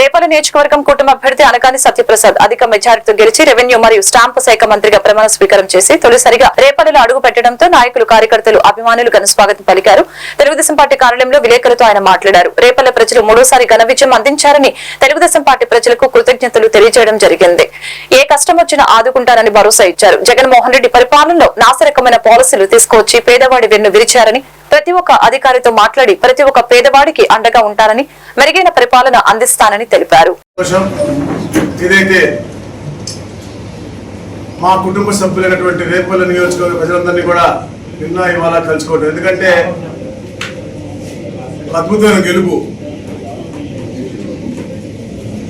రేపల నియోజకవర్గం కుటుంబ అభ్యర్థి అనకాని సత్యప్రసాద్ అధిక మెజారిటీతో గెలిచి రెవెన్యూ మరియు స్టాంపు శాఖ మంత్రిగా ప్రమాణ స్వీకారం చేసి తొలిసారిగా రేపల్లిలో అడుగు పెట్టడంతో నాయకులు కార్యకర్తలు అభిమానులు ఘనస్వాగతం పలికారు. తెలుగుదేశం పార్టీ కార్యాలయంలో విలేకరులతో ఆయన మాట్లాడారు. రేపల్ల ప్రజలు మూడోసారి ఘన విజయం అందించారని తెలుగుదేశం పార్టీ ప్రజలకు కృతజ్ఞతలు తెలియజేయడం జరిగింది. ఏ కష్టం వచ్చినా ఆదుకుంటారని భరోసా ఇచ్చారు. జగన్మోహన్ రెడ్డి పరిపాలనలో నాశరకమైన పాలసీలు తీసుకువచ్చి పేదవాడి వెన్ను విరిచారని ప్రతి ఒక్క అధికారితో మాట్లాడి ప్రతి ఒక్క పేదవాడికి అండగా ఉంటారని మెరుగైన పరిపాలన అందిస్తానని తెలిపారు. మా కుటుంబ సభ్యులైనటువంటి రేపల్లి నియోజకవర్గ ప్రజలందరినీ కూడా నిన్న ఇవాళ కలుసుకోవడం ఎందుకంటే అద్భుతమైన గెలుపు.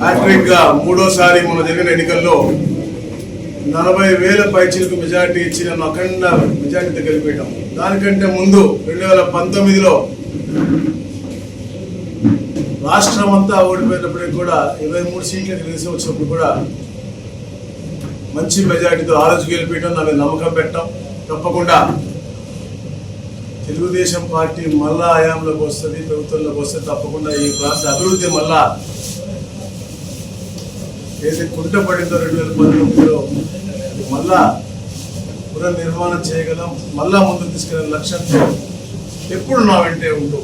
హ్యాట్రిక్గా మూడోసారి మొన్న జరిగిన ఎన్నికల్లో నలభై వేల పైచీలకు మెజార్టీ ఇచ్చి నన్ను అఖండ మెజార్టీతో గెలిపేయటం దానికంటే ముందు రెండు వేల పంతొమ్మిదిలో రాష్ట్రం అంతా ఓడిపోయినప్పటికీ కూడా ఇరవై మూడు సీట్లు గెలిచి వచ్చినప్పుడు కూడా మంచి మెజార్టీతో ఆరోజు గెలిపించడం నాకు నమ్మకం పెట్టడం తప్పకుండా. తెలుగుదేశం పార్టీ మళ్ళా ఆయాంలోకి వస్తుంది ప్రభుత్వంలోకి వస్తుంది తప్పకుండా ఈ ప్రాంత అభివృద్ధి మళ్ళా ఏదైతే కుంటపడిందో రెండు వేల పంతొమ్మిదిలో మళ్ళా పునర్నిర్మాణం చేయగలం మళ్ళా ముందుకు తీసుకెళ్ళిన లక్ష్యంతో ఎప్పుడు నా వెంటే ఉంటూ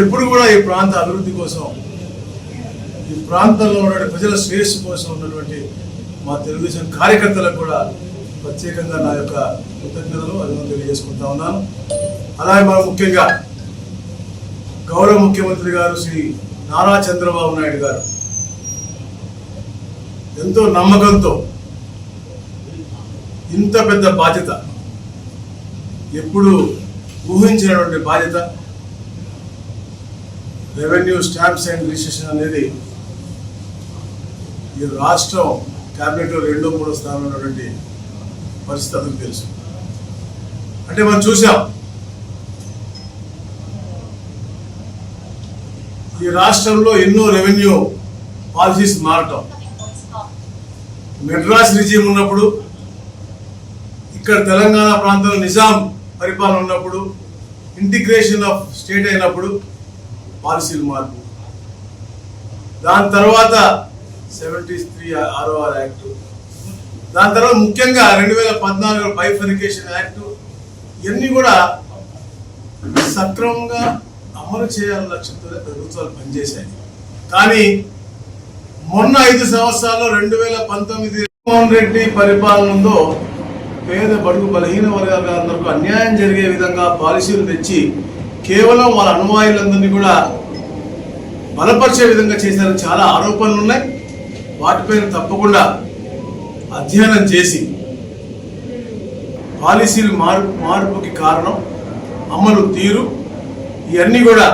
ఎప్పుడు కూడా ఈ ప్రాంత అభివృద్ధి కోసం ఈ ప్రాంతంలో ఉన్న ప్రజల శ్రేయస్సు కోసం ఉన్నటువంటి మా తెలుగుదేశం కార్యకర్తలకు కూడా ప్రత్యేకంగా నా యొక్క కృతజ్ఞతలు అభివృద్ధి తెలియజేసుకుంటా ఉన్నాను. అలాగే మనం ముఖ్యంగా గౌరవ ముఖ్యమంత్రి గారు శ్రీ నారా చంద్రబాబు నాయుడు గారు. ఎంతో నమ్మకంతో ఇంత పెద్ద బాధ్యత ఎప్పుడు ఊహించినటువంటి బాధ్యత రెవెన్యూ స్టాంప్స్ అండ్ రిజిస్ట్రేషన్ అనేది ఈ రాష్ట్రం క్యాబినెట్లో రెండో మూడో స్థానంలో ఉన్నటువంటి పరిస్థితి అతనికి తెలుసు. అంటే మనం చూసాం. ఈ రాష్ట్రంలో ఎన్నో రెవెన్యూ పాలసీస్ మారటం. మెడ్రాస్ రిజీమ్ ఉన్నప్పుడు ఇక్కడ తెలంగాణ ప్రాంతంలో నిజాం పరిపాలన ఉన్నప్పుడు ఇంటిగ్రేషన్ ఆఫ్ స్టేట్ అయినప్పుడు పాలసీలు మార్పు. దాని తర్వాత సెవెంటీ త్రీ ఆర్ఓఆర్ యాక్ట్. దాని తర్వాత ముఖ్యంగా రెండు వేల పద్నాలుగు బైఫరికేషన్ యాక్ట్. ఇవన్నీ కూడా సక్రమంగా అమలు చేయాలన్న లక్ష్యంతోనే ప్రభుత్వాలు పనిచేశాయి. కానీ మొన్న ఐదు సంవత్సరాల్లో రెండు వేల పంతొమ్మిది జగన్మోహన్ రెడ్డి పరిపాలన ఉందో పేద బడుగు బలహీన వర్గాలందరికీ అన్యాయం జరిగే విధంగా పాలసీలు తెచ్చి కేవలం వాళ్ళ అనుమాయులందరినీ కూడా బలపరిచే విధంగా చేశారని చాలా ఆరోపణలు ఉన్నాయి. వాటిపైన తప్పకుండా అధ్యయనం చేసి పాలసీలు మార్పు మార్పుకి కారణం అమలు తీరు ఇవన్నీ కూడా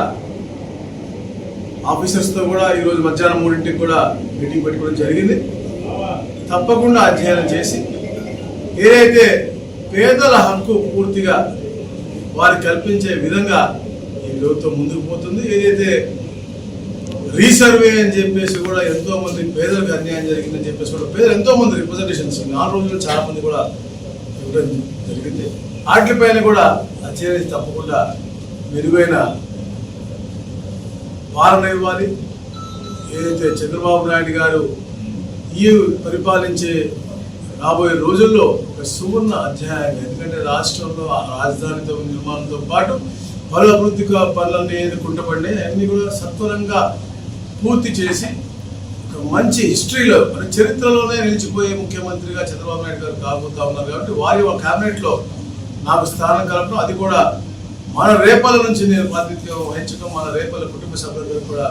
ఆఫీసర్స్తో కూడా ఈరోజు మధ్యాహ్నం మూడింటికి కూడా మీటింగ్ పెట్టుకోవడం జరిగింది. తప్పకుండా అధ్యయనం చేసి ఏదైతే పేదల హక్కు పూర్తిగా వారు కల్పించే విధంగా ప్రభుత్వం ముందుకు పోతుంది. ఏదైతే రీసర్వే అని చెప్పేసి కూడా ఎంతో మంది పేదలకు అన్యాయం జరిగిందని చెప్పేసి కూడా పేదలు ఎంతో మంది రిప్రజెంటేషన్స్ నాలుగు రోజులు చాలా మంది కూడా ఇవ్వడం జరిగింది. వాటిపైన కూడా అధ్యయనం తప్పకుండా మెరుగైన పాలన ఇవ్వాలి. ఏదైతే చంద్రబాబు నాయుడు గారు ఈ పరిపాలించే రాబోయే రోజుల్లో ఒక సువర్ణ అధ్యాయం ఎందుకంటే రాష్ట్రంలో ఆ రాజధానితో నిర్మాణంతో పాటు పనుల అభివృద్ధి పనులన్నీ కుంటపడినాయి అన్నీ కూడా సత్వరంగా పూర్తి చేసి ఒక మంచి హిస్టరీలో మన చరిత్రలోనే నిలిచిపోయే ముఖ్యమంత్రిగా చంద్రబాబు నాయుడు గారు కాబోతా ఉన్నారు కాబట్టి వారి ఒక క్యాబినెట్లో నాకు స్థానం కలపడం అది కూడా మన రేపల నుంచి నేను ప్రాతినిధ్యం వహించడం మన రేపల కుటుంబ సభ్యులందరూ కూడా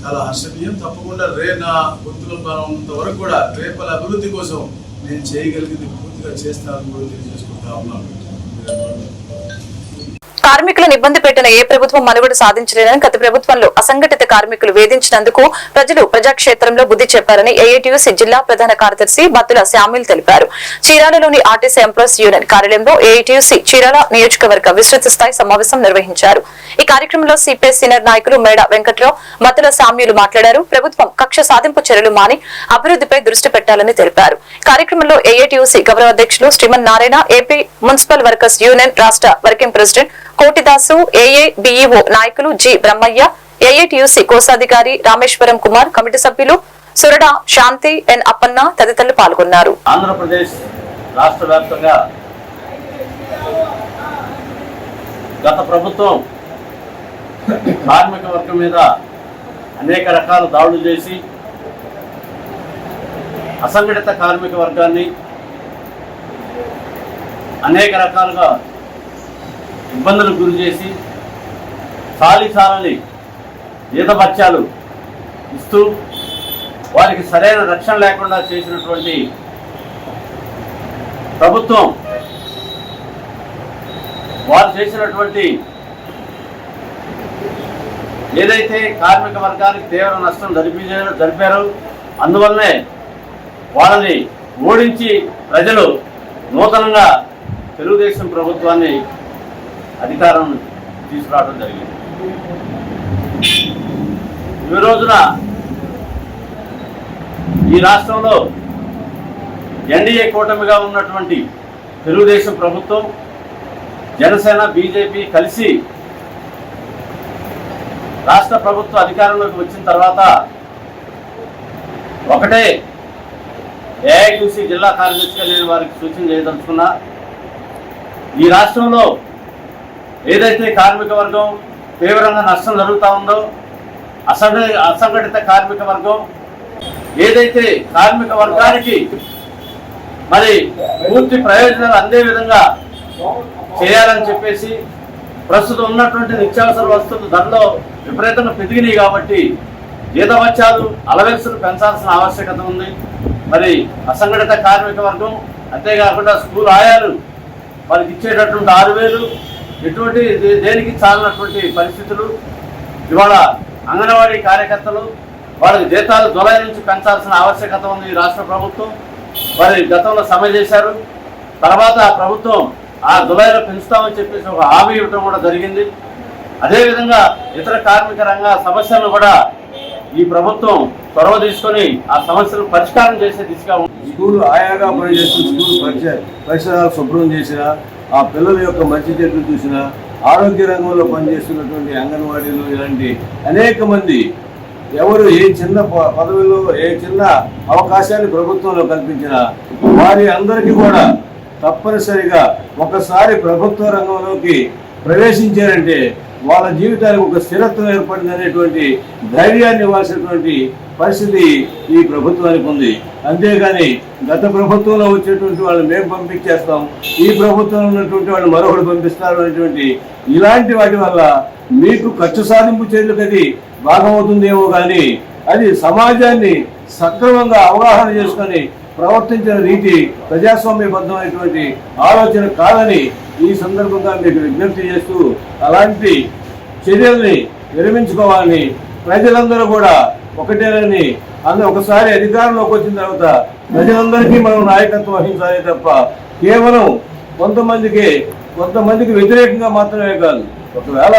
చాలా హర్షణీయం. తప్పకుండా రే నా గుర్తులో ఉన్నంత వరకు కూడా రేపల అభివృద్ధి కోసం నేను చేయగలిగింది పూర్తిగా చేస్తానని కూడా తెలియజేసుకుంటా ఉన్నాను. కార్మికులను ఇబ్బంది పెట్టిన ఏ ప్రభుత్వం మనుగడ సాధించలేదని గత ప్రభుత్వంలో అసంఘటిత కార్మికులు వేధించినందుకు ప్రజలు ప్రజాక్షేత్రంలో బుద్ధి చెప్పారని ఏఐటీయూసీ జిల్లా ప్రధాన కార్యదర్శి బత్తుల శామ్యుల్ తెలిపారు. చీరాలలోని ఆర్టీసీ ఎంప్లాయీస్ యూనియన్ కార్యాలయంలో ఏఐటీయూసీ చీరాల నియోజకవర్గ విస్తృత స్థాయి సమావేశం నిర్వహించారు. ఈ కార్యక్రమంలో సిపిఐ సీనియర్ నాయకులు మేడ వెంకట్రావు బత్తుల శామ్యులు మాట్లాడారు. ప్రభుత్వం కక్ష సాధింపు చర్యలు మాని అభివృద్ధిపై దృష్టి పెట్టాలని తెలిపారు. కార్యక్రమంలో ఏఐటీయూసీ గౌరవ అధ్యక్షులు Shriman Narayana AP municipal workers union రాష్ట్ర working president Kotidasu A A నాయకులు జి. బ్రహ్మయ్య ఏఏటియుసి కోశాధికారి రామేశ్వరం కుమార్ కమిటీ సభ్యులు సురడ శాంతి ఎన్. అప్పన్న తదితరులు పాల్గొన్నారు. ఆంధ్రప్రదేశ్ రాష్ట్ర వ్యాప్తంగా గత ప్రభుత్వం కార్మిక వర్గం మీద అనేక రకాల దాడులు చేసి అసంఘటిత కార్మిక వర్గాన్ని అనేక రకాలుగా ఇబ్బందులకు గురి చేసి సాలిసాలని చాలని జీతభత్యాలు ఇస్తూ వారికి సరైన రక్షణ లేకుండా చేసినటువంటి ప్రభుత్వం వారు చేసినటువంటి ఏదైతే కార్మిక వర్గానికి తీవ్ర నష్టం జరిపి జరిపారో అందువల్లనే వాళ్ళని ఓడించి ప్రజలు నూతనంగా తెలుగుదేశం ప్రభుత్వాన్ని అధికారం తీసుకురావడం జరిగింది. ఈ రోజున ఈ రాష్ట్రంలో ఎన్డీఏ కూటమిగా ఉన్నటువంటి తెలుగుదేశం ప్రభుత్వం జనసేన బీజేపీ కలిసి రాష్ట్ర ప్రభుత్వ అధికారంలోకి వచ్చిన తర్వాత ఒకటే ఏఐయూసీ జిల్లా కార్యదర్శిగా నేను వారికి సూచన చేయదలుచుకున్నా ఈ రాష్ట్రంలో ఏదైతే కార్మిక వర్గం తీవ్రంగా నష్టం జరుగుతూ ఉందో అసంఘ అసంఘటిత కార్మిక వర్గం ఏదైతే కార్మిక వర్గానికి మరి పూర్తి ప్రయోజనాలు అందే విధంగా చేయాలని చెప్పేసి ప్రస్తుతం ఉన్నటువంటి నిత్యావసర వస్తువుల ధరలో విపరీతంగా పెరిగినాయి కాబట్టి జీతవత్యాలు అలవెన్సులు పెంచాల్సిన ఆవశ్యకత ఉంది. మరి అసంఘటిత కార్మిక వర్గం అంతేకాకుండా స్కూల్ ఆయాలు వాళ్ళకి ఇచ్చేటటువంటి ఆరు వేలు ఎటువంటి దే- దేనికి చాలినటువంటి పరిస్థితులు? ఇవాళ అంగన్వాడీ కార్యకర్తలు వాళ్ళకి జీతాలు జులై నుంచి పెంచాల్సిన ఆవశ్యకత ఉంది ఈ రాష్ట్ర ప్రభుత్వం. వారి గతంలో సమ్మె చేశారు. తర్వాత ఆ ప్రభుత్వం ఆ జులైలో పెంచుతామని చెప్పేసి ఒక హామీ ఇవ్వడం కూడా జరిగింది. అదేవిధంగా ఇతర కార్మిక రంగ సమస్యలను కూడా ఈ ప్రభుత్వం చొరవ తీసుకొని ఆ సమస్యలు పరిష్కారం చేసే దిశగా ఉంది. స్కూల్ ఆయాగా పనిచేస్తూ స్కూల్ పరిసరాలు శుభ్రం చేసినా ఆ పిల్లల యొక్క మంచి చెట్లు చూసిన ఆరోగ్య రంగంలో పనిచేస్తున్నటువంటి అంగన్వాడీలు ఇలాంటి అనేక మంది ఎవరు ఏ చిన్న పదవిలో ఏ చిన్న అవకాశాన్ని ప్రభుత్వంలో కల్పించిన వారి అందరికీ కూడా తప్పనిసరిగా ఒకసారి ప్రభుత్వ రంగంలోకి ప్రవేశించారంటే వాళ్ళ జీవితానికి ఒక స్థిరత్వం ఏర్పడింది అనేటువంటి ధైర్యాన్ని ఇవ్వాల్సినటువంటి పరిస్థితి ఈ ప్రభుత్వానికి ఉంది. అంతేగాని గత ప్రభుత్వంలో వచ్చేటువంటి వాళ్ళు మేము పంపించేస్తాం ఈ ప్రభుత్వంలో ఉన్నటువంటి వాళ్ళు మరొకటి పంపిస్తారు అనేటువంటి ఇలాంటి వాటి వల్ల మీకు ఖర్చు సాధింపు చర్యలకు అది భాగమవుతుందేమో కానీ అది సమాజాన్ని సక్రమంగా అవగాహన చేసుకొని ప్రవర్తించిన రీతి ప్రజాస్వామ్యబద్ధమైనటువంటి ఆలోచన కాదని ఈ సందర్భంగా మీకు విజ్ఞప్తి చేస్తూ అలాంటి చర్యల్ని విరమించుకోవాలని ప్రజలందరూ కూడా ఒకటేనని అందు ఒకసారి అధికారంలోకి వచ్చిన తర్వాత ప్రజలందరికీ మనం నాయకత్వం వహించాలి తప్ప కేవలం కొంతమందికి కొంతమందికి వ్యతిరేకంగా మాత్రమే కాదు. ఒకవేళ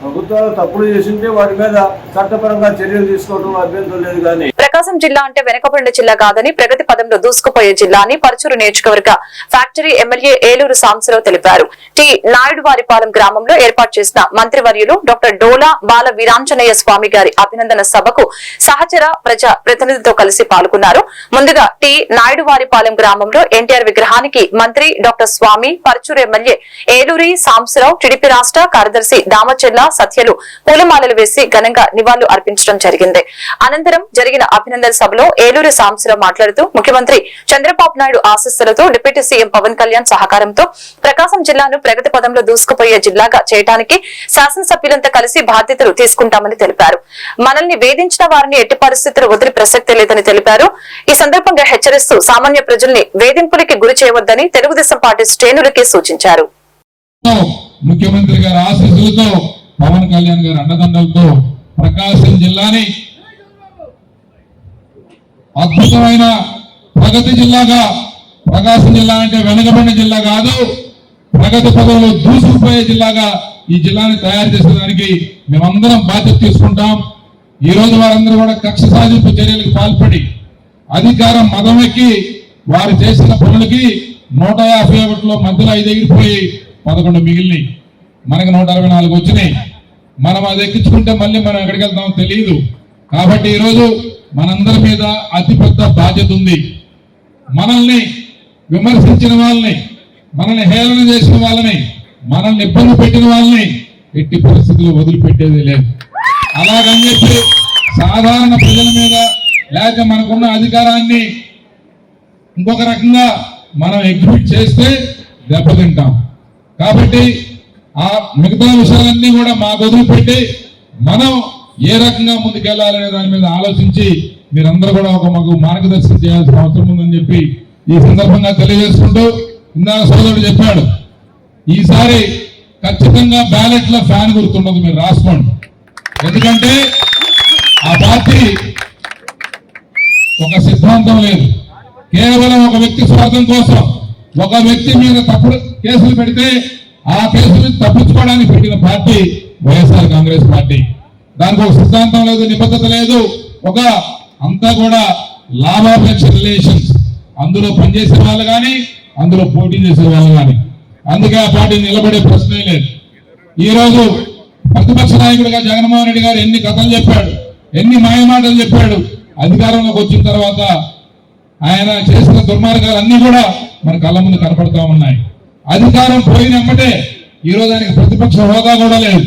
ప్రభుత్వాలు తప్పులు చేసింటే వాటి మీద చట్టపరంగా చర్యలు తీసుకోవడం అభ్యంతరం లేదు కానీ ప్రకాశం జిల్లా అంటే వెనకబడిన జిల్లా కాదని ప్రగతి పదంలో దూసుకుపోయే జిల్లా అని పరచూరు నియోజకవర్గ ఫ్యాక్టరీ ఎమ్మెల్యే ఏలూరు సాంసరావు తెలిపారు. టి. నాయుడు వారిపాలెం గ్రామంలో ఏర్పాటు చేసిన మంత్రివర్యులు డాక్టర్ డోలా బాల వీరాంజనేయ స్వామి గారి అభినందన సభకు సహచర ప్రజా ప్రతినిధితో కలిసి పాల్గొన్నారు. ముందుగా టి. నాయుడు వారిపాలెం గ్రామంలో ఎన్టీఆర్ విగ్రహానికి మంత్రి doctor Swami Parachuru MLA Eluri Samsarao TDP రాష్ట్ర కార్యదర్శి దామచెల్ల సత్యలు పూలమాలలు వేసి ఘనంగా నివాళులు అర్పించడం జరిగింది. అనంతరం జరిగిన అభినందన సభలో ఏలూరు సాంబశివరావు మాట్లాడుతూ ముఖ్యమంత్రి చంద్రబాబు నాయుడు ఆశస్సులతో డిప్యూటీ సీఎం పవన్ కళ్యాణ్ సహకారంతో ప్రకాశం జిల్లాను ప్రగతి పదంలో దూసుకుపోయే జిల్లాగా చేయడానికి శాసనసభ్యులంతా కలిసి బాధ్యతలు తీసుకుంటామని తెలిపారు. మనల్ని వేధించిన వారిని ఎట్టి పరిస్థితులు వదిలి ప్రసక్తే లేదని తెలిపారు. ఈ సందర్భంగా హెచ్చరిస్తూ సామాన్య ప్రజల్ని వేధింపులకి గురి చేయవద్దని తెలుగుదేశం పార్టీ శ్రేణులకే సూచించారు. ముఖ్యమంత్రి గారి ఆశీస్సులతో పవన్ కళ్యాణ్ గారి అండదండలతో ప్రకాశం జిల్లాని అద్భుతమైన ప్రగతి జిల్లాగా ప్రకాశం జిల్లా అంటే వెనకబడిన జిల్లా కాదు ప్రగతి పదవులు దూసుకుపోయే జిల్లాగా ఈ జిల్లాని తయారు చేసేదానికి మేమందరం బాధ్యత తీసుకుంటాం. ఈ రోజు వారందరూ కూడా కక్ష సాధింపు చర్యలకు పాల్పడి అధికారం మదమెక్కి వారు చేసిన పనులకి నూట యాభై ఒకటిలో మధ్యలో ఐదు ఎగిరిపోయి పదకొండు మిగిలినాయి. మనకి నూట అరవై నాలుగు వచ్చినాయి. మనం అది ఎక్కించుకుంటే మళ్ళీ మనం ఎక్కడికి వెళ్తామో తెలియదు. కాబట్టి ఈరోజు మనందరి మీద అతిపెద్ద బాధ్యత ఉంది. మనల్ని విమర్శించిన వాళ్ళని మనల్ని హేళన చేసిన వాళ్ళని మనల్ని ఇబ్బంది పెట్టిన వాళ్ళని ఎట్టి పరిస్థితుల్లో వదిలిపెట్టేది లేదు. అలాగని చెప్పి సాధారణ ప్రజల మీద లేక మనకున్న అధికారాన్ని ఇంకొక రకంగా మనం ఎగ్జిబిట్ చేస్తే దెబ్బతింటాం. కాబట్టి ఆ మిగతా విషయాలన్నీ కూడా మాకు వదిలిపెట్టి మనం ఏ రకంగా ముందుకెళ్ళాలనే దాని మీద ఆలోచించి మీరందరూ కూడా ఒక మాకు మార్గదర్శనం చేయాల్సిన అవసరం ఉందని చెప్పి ఈ సందర్భంగా తెలియజేసుకుంటూ ఇందాక సోదరుడు చెప్పాడు ఈసారి ఖచ్చితంగా బ్యాలెట్లో ఫ్యాన్ గుర్తుండదు మీరు రాసుకోండి. ఎందుకంటే ఆ పార్టీ ఒక సిద్ధాంతం లేదు. కేవలం ఒక వ్యక్తి స్వార్థం కోసం ఒక వ్యక్తి మీద తప్పుడు కేసులు పెడితే ఆ కేసులు తప్పించుకోవడానికి పెట్టిన పార్టీ వైఎస్ఆర్ కాంగ్రెస్ పార్టీ. దానికి ఒక సిద్ధాంతం లేదు నిబద్ధత లేదు. ఒక అంతా కూడా లాభాపేక్ష రిలేషన్స్ అందులో పనిచేసే వాళ్ళు కానీ అందులో పోటీ చేసే వాళ్ళు కానీ. అందుకే ఆ పార్టీ నిలబడే ప్రశ్నే లేదు. ఈ రోజు ప్రతిపక్ష నాయకుడిగా జగన్మోహన్ రెడ్డి గారు ఎన్ని కథలు చెప్పాడు ఎన్ని మాయమాటలు చెప్పాడు అధికారంలోకి వచ్చిన తర్వాత ఆయన చేసిన దుర్మార్గాలు అన్ని కూడా మన కళ్ళ ముందు కనపడతా ఉన్నాయి. అధికారం పోయినమ్మటే ఈ రోజు ఆయనకి ప్రతిపక్ష హోదా కూడా లేదు.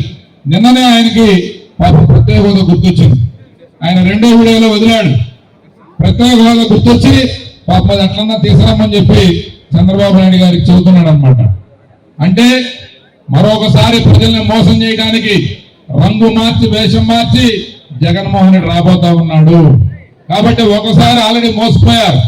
నిన్ననే ఆయనకి మాకు ప్రత్యేక హోదా గుర్తొచ్చింది. ఆయన రెండో వీడియోలో వదిలాడు. ప్రత్యేక హోదా గుర్తొచ్చి పాప అది అట్లన్నా తీసుకురామని చెప్పి చంద్రబాబు నాయుడు గారికి చెబుతున్నాడు అనమాట అంటే మరొకసారి ప్రజల్ని మోసం చేయడానికి రంగు మార్చి వేషం మార్చి జగన్మోహన్ రెడ్డి రాబోతా ఉన్నాడు. కాబట్టి ఒకసారి ఆల్రెడీ మోసపోయారు.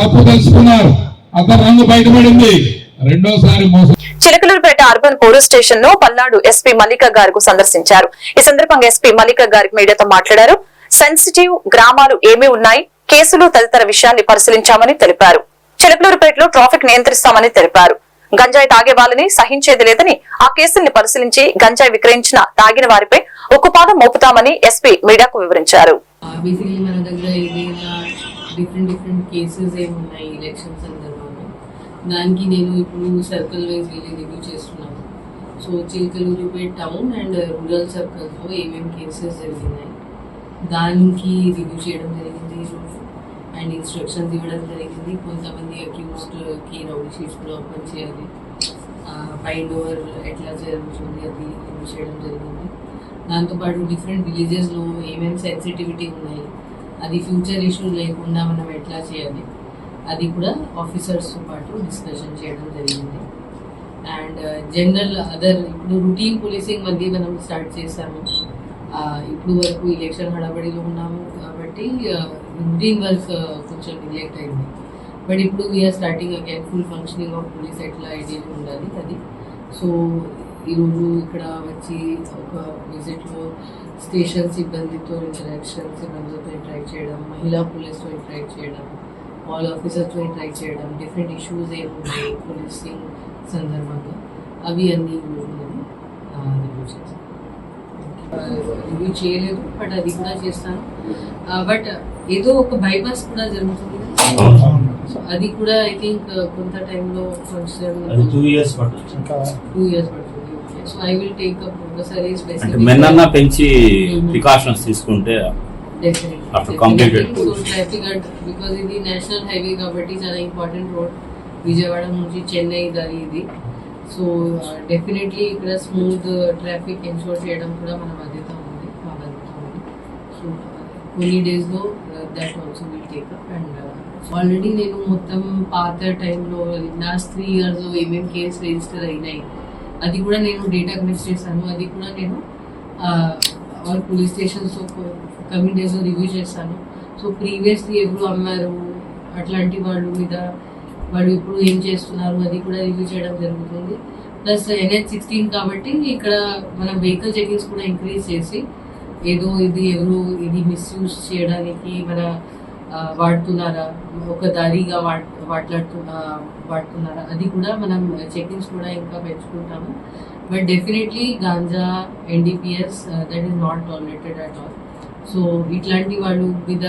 తప్పు తెలుసుకున్నారు. అతను రంగు బయటపడింది. రెండోసారి మోసం చిలకలూరుపేట అర్బన్ పోలీస్ స్టేషన్లో పల్నాడు ఎస్పీ మల్లిక గారు సందర్శించారు. ఈ సందర్భంగా ఎస్పీ మల్లిక గారికి మీడియాతో మాట్లాడారు. సెన్సిటివ్ గ్రామాలు ఏమీ ఉన్నాయి? కేసులు తదితర విషయాన్ని పరిశీలించామని తెలిపారు. చిలకలూరుపేటలో ట్రాఫిక్ నియంత్రిస్తామని తెలిపారు. గంజాయి తాగే వాళ్ళని సహించేది లేదని ఆ కేసుల్ని పరిశీలించి గంజాయి విక్రయించిన తాగిన వారిపై ఉక్కుపాదం మోపుతామని ఎస్పీ మీడియాకు వివరించారు. డిఫరెంట్ డిఫరెంట్ కేసెస్ ఏమి ఉన్నాయి ఎలక్షన్ దానికి నేను ఇప్పుడు సర్కిల్ వైజ్ వెళ్ళి రివ్యూ చేస్తున్నాను. So Chilakaluripet town and rural సర్కిల్స్లో ఏమేమి కేసెస్ జరిగినాయి. దానికి రివ్యూ చేయడం జరిగింది ఈరోజు అండ్ ఇన్స్ట్రక్షన్స్ ఇవ్వడం జరిగింది. కొంతమంది అక్యూస్డ్కి రౌడీ షీట్స్ కూడా ఓపెన్ చేయాలి. ఫైండ్ ఓవర్ ఎట్లా జరుగుతుంది అది రివ్యూ చేయడం జరిగింది. దాంతోపాటు డిఫరెంట్ విలేజెస్లో ఏమేమి సెన్సిటివిటీ ఉన్నాయి. అది ఫ్యూచర్ ఇష్యూ లేకుండా మనం ఎట్లా చేయాలి? అది కూడా ఆఫీసర్స్తో పాటు డిస్కషన్ చేయడం జరిగింది. అండ్ జనరల్ అదర్ ఇప్పుడు రుటీన్ పోలీసింగ్ మళ్ళీ మనం స్టార్ట్ చేశాము ఇప్పుడు వరకు ఎలక్షన్ హడాబడిలో ఉన్నాము కాబట్టి రుటీన్ వర్క్ కొంచెం నెగ్లెక్ట్ అయింది. బట్ ఇప్పుడు we are starting again full functioning of police ఎట్లా ఐడియా ఉండాలి అది. సో ఈరోజు ఇక్కడ వచ్చి ఒక విజిట్లో స్టేషన్ సిబ్బందితో ఇంటరాక్షన్ సిబ్బందితో ఇంటరాక్ట్ చేయడం మహిళా పోలీస్తో ఇంటరాక్ట్ చేయడం ఆల్ ఆఫీసర్స్తో ఇంటరాక్ట్ చేయడం డిఫరెంట్ ఇష్యూస్ ఏమున్నాయి పోలీసింగ్ సందర్భంగా. అవి అన్నీ నేను రివ్యూ చేస్తాను రివ్యూ చేయలేదు బట్ అది కూడా చేస్తాను. బట్ ఏదో ఒక బైపాస్ కూడా జరుగుతుంది సో అది కూడా ఐ థింక్ కొంత టైంలో అది టూ ఇయర్స్ పట్టొచ్చు. టూ ఇయర్స్ పడుతుంది. So I will take up ఒకసారి మెన్నన్నా పెంచి ప్రికాషన్స్ తీసుకుంటే After completed. So police. Traffic because ఇది నేషనల్ హైవే కాబట్టి చాలా ఇంపార్టెంట్ రోడ్ విజయవాడ నుంచి చెన్నై దారి ఇది. సో డెఫినెట్లీ ఇక్కడ స్మూత్ ట్రాఫిక్ ఎన్షోర్ చేయడం కూడా మన బాధ్యత ఉంది మా బాధ్యత ఉంది సో కొన్ని డేస్లో that also will take up and already నేను మొత్తం పాత టైంలో లాస్ట్ త్రీ ఇయర్స్లో ఏమేమి కేసు రిజిస్టర్ అయినాయి అది కూడా నేను డేటా కలెక్ట్ చేశాను. అది కూడా నేను all police stations coming days review చేస్తాను సో ప్రీవియస్లీ ఎవరు అమ్మారు అట్లాంటి వాళ్ళు మీద వాళ్ళు ఇప్పుడు ఏం చేస్తున్నారు అది కూడా రివ్యూ చేయడం జరుగుతుంది. ప్లస్ ఎన్హెచ్ సిక్స్టీన్ కాబట్టి ఇక్కడ మనం వెహికల్ చెకింగ్స్ కూడా ఇంక్రీజ్ చేసి ఏదో ఇది ఎవరు ఇది మిస్యూజ్ చేయడానికి మన వాడుతున్నారా ఒక దారిగా వాడ్ వాట్లాడుతు వాడుతున్నారా అది కూడా మనం చెకింగ్స్ కూడా ఇంకా పెంచుకుంటాము. But definitely ganja NDPS that is not tolerated at all so ఇట్లాంటి వాళ్ళు మీద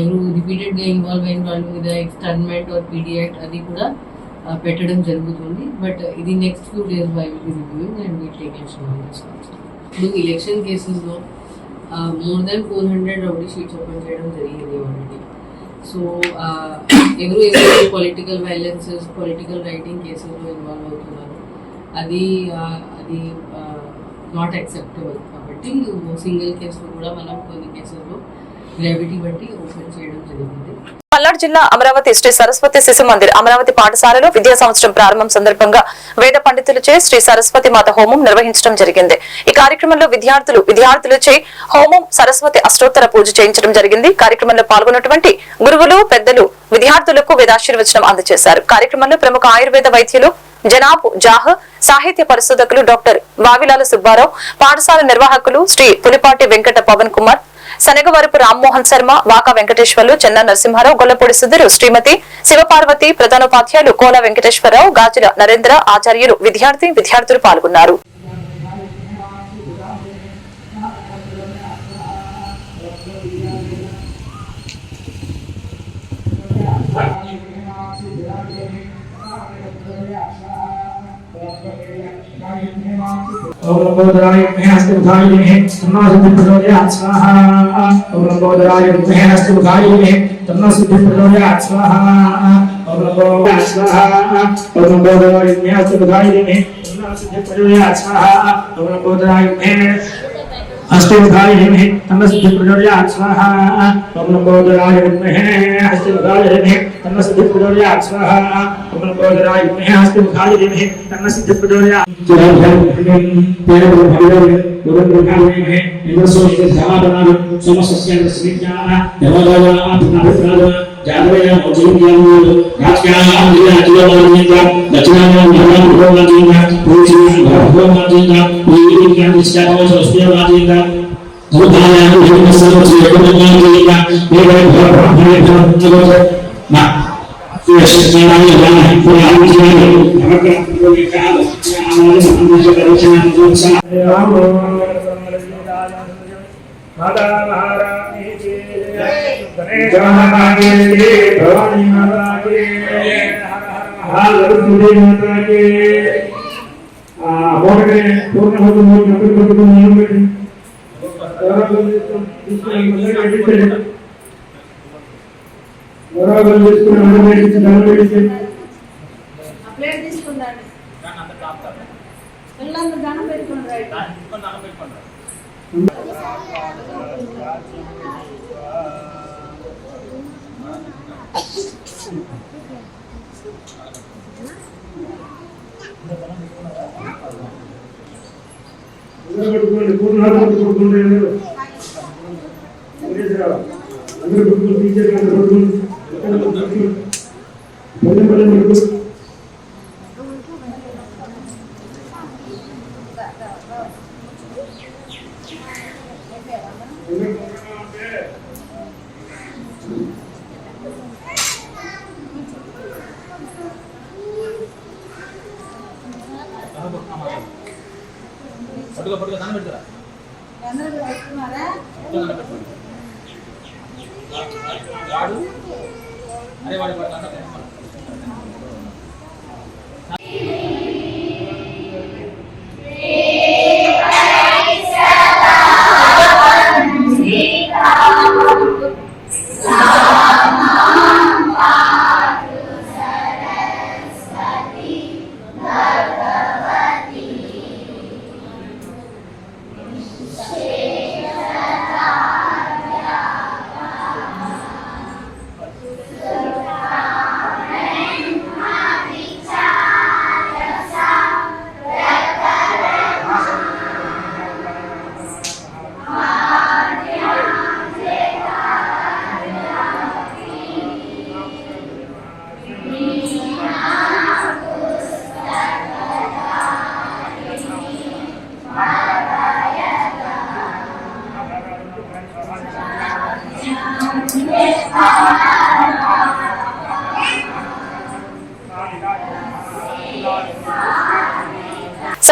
ఎవరు రిపీటెడ్గా ఇన్వాల్వ్ అయిన వాళ్ళ మీద ఎక్స్టర్న్మెంట్ ఆర్ పీడియాక్ట్ అది కూడా పెట్టడం జరుగుతుంది. బట్ ఇది next few days we will be reviewing and we take action on this ఇప్పుడు ఎలక్షన్ కేసెస్లో more then four hundred rowdy sheets open చేయడం జరిగింది ఆల్రెడీ సో ఎవరు ఎవరు పొలిటికల్ వైలెన్సెస్ పొలిటికల్ రైటింగ్ కేసెస్లో ఇన్వాల్వ్ అవుతున్నారు. అది అది నాట్ యాక్సెప్టబుల్ కాబట్టి సింగిల్ కేసులో కూడా మనం కొన్ని కేసుల్లో గ్రావిటీ బట్టి ఓపెన్ చేయడం జరిగింది. పల్నాడు జిల్లా అమరావతి శ్రీ సరస్వతి శిశు మందిర్ అమరావతి పాఠశాలలో విద్యా సంవత్సరం ప్రారంభం సందర్భంగా వేద పండితులచే శ్రీ సరస్వతి మాత హోమం నిర్వహించడం జరిగింది. ఈ కార్యక్రమంలో విద్యార్థులు విద్యార్థులచే హోమం సరస్వతి అష్టోత్తర పూజ చేయించడం జరిగింది. కార్యక్రమంలో పాల్గొన్నటువంటి గురువులు పెద్దలు విద్యార్థులకు వేదాశీర్వచనం అందజేశారు. కార్యక్రమంలో ప్రముఖ ఆయుర్వేద వైద్యులు జనాబ్ జాహ్ సాహిత్య పరిశోధకులు డాక్టర్ వావిలాల సుబ్బారావు పాఠశాల నిర్వాహకులు శ్రీ పులిపాటి వెంకట పవన్ కుమార్ శనగవరపు రామ్మోహన్ శర్మ వాకా వెంకటేశ్వర్లు చెన్న నరసింహారావు గొల్లపూడి సుధీరు శ్రీమతి శివపార్వతి ప్రధానోపాధ్యాయులు కోల వెంకటేశ్వరరావు గాజుల నరేంద్ర ఆచార్యులు విద్యార్థి విద్యార్థులు పాల్గొన్నారు. ॐ लम्बोदराय विद्महे हस्तिबुधाय विद्महे तन्नो सिद्धिप्रचोदयात् स्वाहा ॐ लम्बोदराय विद्महे हस्तिबुधाय विद्महे तन्नो सिद्धिप्रचोदयात् स्वाहा ॐ लम्बोदराय स्वाहा ॐ लम्बोदराय विद्महे हस्तिबुधाय विद्महे तन्नो सिद्धिप्रचोदयात् स्वाहा ॐ लम्बोदराय विद्महे हस्तमुखाय धीमहि तन्नो सिद्धिः प्रचोदयात् स्वाहा ओम लंबोदराय विद्महे हस्तमुखाय jangan yang dia bacaan yang berapa berapa nah yang Bhavani माता के माता के ಹೋಗದೆ ಪೂರ್ಣ ಹೋದ ಮೂರು ನಂಬರ್ ಕೊಟ್ಟು ನೋಡಬೇಡಿ ಎಲ್ಲಾಂದ್ರೆ ದಾನ ಬೇಡ್ಕೊಂಡ್ರೆ పెట్టుకోండి పూర్ణ పెట్టుకోండి అందరూ పెట్టుకోండి టీచర్ అందరూ పెట్టుకోండి పట్టుకో పట్టుకో దాన్ని పెట్టుకురా. వాడు? అరే వాడు వాడు అంతా Oh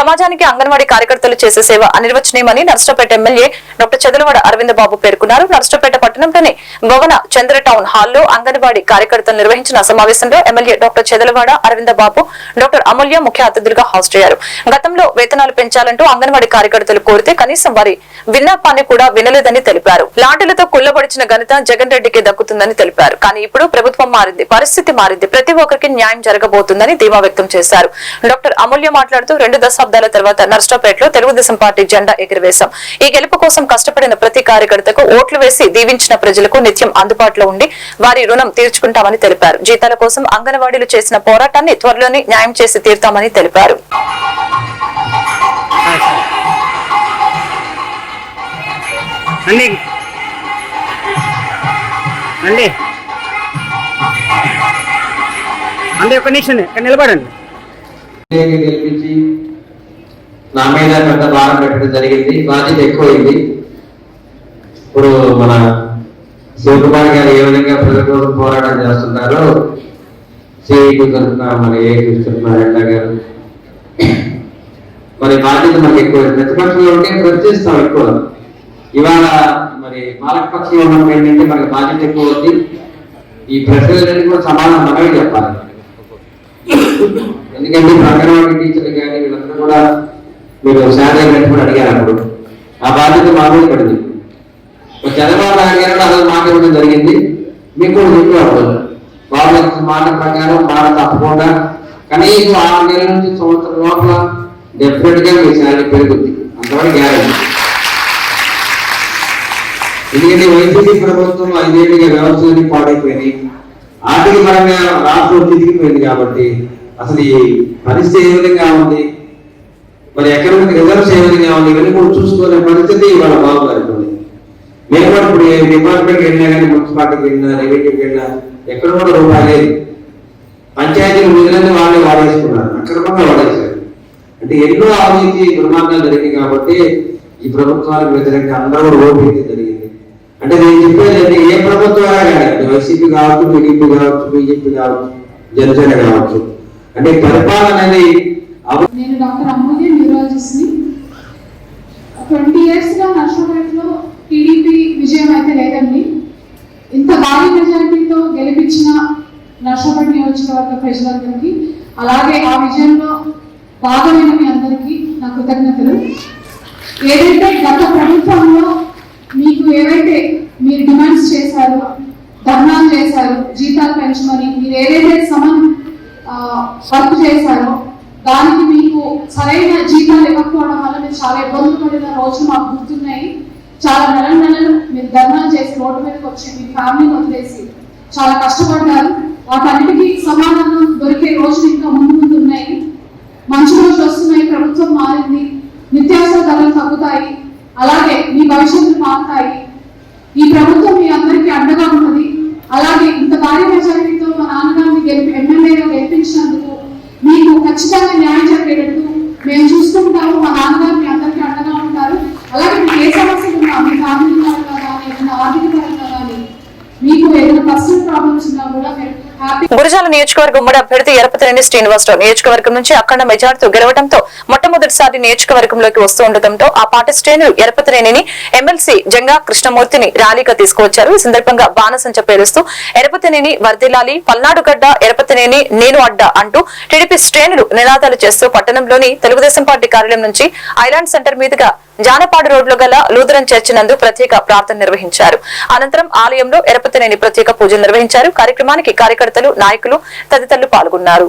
సమాజానికి అంగన్వాడీ కార్యకర్తలు చేసే సేవ అనిర్వచనీయమని నర్సపేట ఎమ్మెల్యే డాక్టర్ చెదలవాడ అరవింద బాబు పేర్కొన్నారు. నర్సపేట పట్టణంలోని భవన చంద్ర టౌన్ హాల్లో అంగన్వాడీ కార్యకర్తలు నిర్వహించిన సమావేశంలో MLA doctor Chedalavada Aravinda Babu doctor Amulya ముఖ్య అతిథులుగా హాజరయ్యారు. గతంలో వేతనాలు పెంచాలంటూ అంగన్వాడీ కార్యకర్తలు కోరితే కనీసం వారి విన్నపాన్ని కూడా వినలేదని తెలిపారు. లాటలతో కుల్లబడిచిన ఘనత జగన్ రెడ్డికి దక్కుతుందని తెలిపారు. కానీ ఇప్పుడు ప్రభుత్వం మారింది పరిస్థితి మారింది. ప్రతి ఒక్కరికి న్యాయం జరగబోతుందని ధీమా వ్యక్తం చేశారు. డాక్టర్ అమూల్య మాట్లాడుతూ రెండు దశాబ్దాల తర్వాత నర్సరావుపేటలో తెలుగుదేశం పార్టీ జెండా ఎగురవేశాం. ఈ గెలుపు కోసం కష్టపడిన ప్రతి కార్యకర్తకు ఓట్లు వేసి దీవించిన ప్రజలకు నిత్యం అందుబాటులో ఉండి వారి రుణం తీర్చుకుంటామని తెలిపారు. జీతాల కోసం అంగన్వాడీలు చేసిన పోరాటాన్ని త్వరలోనే న్యాయం చేసి తీరుతామని తెలిపారు. అండి అండి అండి ఒక నిమిషం ఇక్కడ నిలబడండి. గెలిపించి నా మీద పెద్ద భారం పెట్టడం జరిగింది. బాధ్యత ఎక్కువైంది. ఇప్పుడు మన శివకుమార్ గారు ఏ విధంగా ప్రజల కోసం పోరాటం చేస్తున్నారో సిఐటి తరఫున మన ఏ కృష్ణనారాయణ గారు. మరి బాధ్యత మనకి ఎక్కువ ప్రతిపక్షంలో ఉంటే ప్రశ్నిస్తాం ఎక్కువ. ఇవాళ మరి పాలకపక్షంలో ఉన్నప్పుడు ఏంటంటే మనకి బాధ్యత ఎక్కువ ఉంది. ఈ ప్రశ్నలన్నీ కూడా సమాధానం మనమే చెప్పాలి. ఎందుకంటే అంగన్వాడీ టీచర్లు కానీ వీళ్ళందరూ కూడా మీరు శాలరీ పెట్టుకుని అడిగారు అప్పుడు. ఆ బాధ్యత మా మీద పడింది. చంద్రబాబు నాయుడు గారు కూడా అసలు మాట ఇవ్వడం జరిగింది. మీకు కూడా చెప్పారు వాళ్ళ మాట ప్రకారం మాట తప్పకుండా కనీసం ఆరు నెలల నుంచి సంవత్సరం లోపల డెఫినెట్గా మీ శాలరీ పెరుగుద్ది. అంతవరకు గ్యారెంటీ. ఎందుకంటే వైసీపీ ప్రభుత్వం ఐదేళ్ళుగా వ్యవస్థలన్నీ పాడైపోయినాయి. ఆర్థిక పరంగా రాష్ట్రం తిరిగిపోయింది కాబట్టి అసలు ఈ పరిస్థితి ఏ విధంగా ఉంది? మరి ఎకనామిక్ రిజర్వ్స్ ఏ విధంగా ఉంది? ఇవన్నీ కూడా చూసుకునే పరిస్థితి ఇవాళ బాగుంది ఇప్పుడు ఏ డిపార్ట్మెంట్కి వెళ్ళినా కానీ మున్సిపాలిటీకి వెళ్ళినా రెవెన్యూకి వెళ్ళినా ఎక్కడ కూడా రూపాయి లేదు. పంచాయతీలు నిధులన్నీ వాళ్ళే వాడేసుకున్నారు. అక్రమంగా వాడేశారు. అంటే ఎన్నో అవినీతి దుర్మార్గాలు జరిగింది కాబట్టి ఈ ప్రభుత్వానికి వ్యతిరేకంగా అందరూ కూడా జరిగింది. అంటే నేను చెప్పేది ఏంటి, ఏ ప్రభుత్వం కానీ వైసీపీ కావచ్చు టీడీపీ కావచ్చు బీజేపీ కావచ్చు జనసేన కావచ్చు. అంటే పరిపాలన అనేది నేను డాక్టర్ అమూల్య న్యూరాలజిస్ట్ని ట్వంటీ ఇయర్స్గా నర్సపేటలో టీడీపీ విజయం అయితే లేదండి. ఇంత భారీ మెజారిటీతో గెలిపించిన నర్సపేట నియోజకవర్గ ప్రజలందరికీ అలాగే ఆ విజయంలో భాగమైన మీ అందరికీ నా కృతజ్ఞతలు. ఏదైతే గత ప్రభుత్వంలో మీకు ఏవైతే మీరు డిమాండ్స్ చేశారో ధర్నాలు చేశారు జీతాలు పెంచమని మీరు ఏదైతే సమన్ వర్క్ చేశారో దానికి మీకు సరైన జీతాలు ఇవ్వకపోవడం వల్ల మీరు చాలా ఇబ్బందులు పడిన రోజులు మాకు గుర్తున్నాయి. చాలా నెలలు నెలలు మీరు ధర్నాలు చేసి రోడ్డు మీదకి వచ్చి మీ ఫ్యామిలీని వదిలేసి చాలా కష్టపడ్డారు. వాటన్నిటికీ సమాధానం దొరికే రోజులు ఇంకా ముందు ముందు ఉన్నాయి. మంచి రోజులు వస్తున్నాయి ప్రభుత్వం మారింది నిత్యావసర ధరలు తగ్గుతాయి అలాగే మీ భవిష్యత్తు మారుతాయి. ఈ ప్రభుత్వం మీ అందరికీ అండగా ఉన్నది. అలాగే ఇంత భారీ మెజారిటీతో మా నాన్నగారిని గెలిపి ఎమ్మెల్యేగా గెలిపించినందుకు మీకు ఖచ్చితంగా న్యాయం జరిగేటట్టు మేము చూసుకుంటాము. మా నాన్నగారు మీ అందరికీ అండగా ఉంటారు. అలాగే మీకు ఏ సమస్య ఉన్నా మీ ఫ్యామిలీ పరంగా కానీ ఏదైనా ఆర్థిక పరంగా కానీ మీకు ఏదైనా పర్సనల్ ప్రాబ్లమ్స్ ఉన్నా కూడా మీరు గురజాల నియోజకవర్గం ఉమ్మడి అభ్యర్థి ఎరపతిరెడ్డి శ్రీనివాసరావు నియోజకవర్గం నుంచి అఖండ మెజార్టీతో గెలవడంతో మొట్టమొదటిసారి నియోజకవర్గంలోకి వస్తూ ఉండటంతో ఆ పార్టీ శ్రేణులు ఎరపతిరేణిని ఎమ్మెల్సీ జంగా కృష్ణమూర్తిని ర్యాలీగా తీసుకువచ్చారు. ఈ సందర్భంగా బాణసంచ పేరుస్తూ ఎరపతినేని వర్దిలాలి పల్నాడుగడ్డ ఎరపతినేని నేను అడ్డ అంటూ టీడీపీ శ్రేణులు నినాదాలు చేస్తూ పట్టణంలోని తెలుగుదేశం పార్టీ కార్యాలయం నుంచి ఐలాండ్ సెంటర్ మీదుగా జానపాడు రోడ్లు గల లూథరన్ చర్చి నందు ప్రత్యేక ప్రార్థన నిర్వహించారు. అనంతరం ఆలయంలో ఎరపతినేని ప్రత్యేక పూజలు నిర్వహించారు. కార్యక్రమానికి కార్యకర్తలు నాయకులు తదితరులు పాల్గొన్నారు.